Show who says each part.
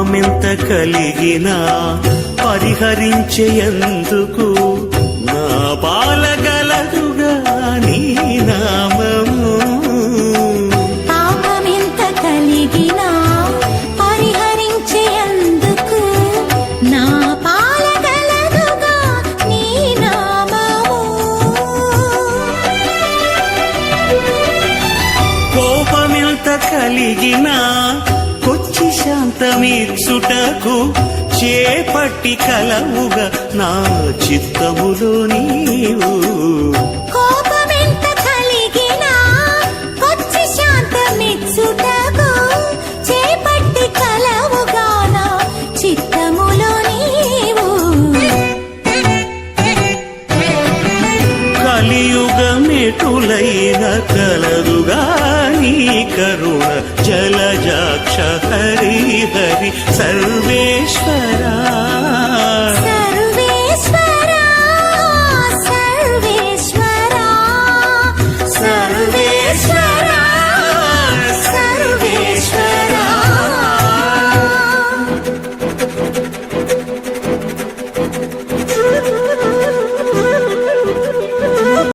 Speaker 1: పాపమెంత కలిగినా పరిహరించేందుకు నా పాలగలదుగా నీ నామము.
Speaker 2: పాపమెంత కలిగినా పరిహరించేందుకు నా పాలగలదుగా నీ నామము.
Speaker 1: కోపమెంత కలిగినా కొచ్చి శాంతమీర్చుటకు చేపట్టి కలవుగా నా
Speaker 2: శాంతమిచ్చుటకు చిత్తములో నీవు.
Speaker 1: కలియుగమెటులైన కలదుగా నీ కరుణ జలజాక్ష హరి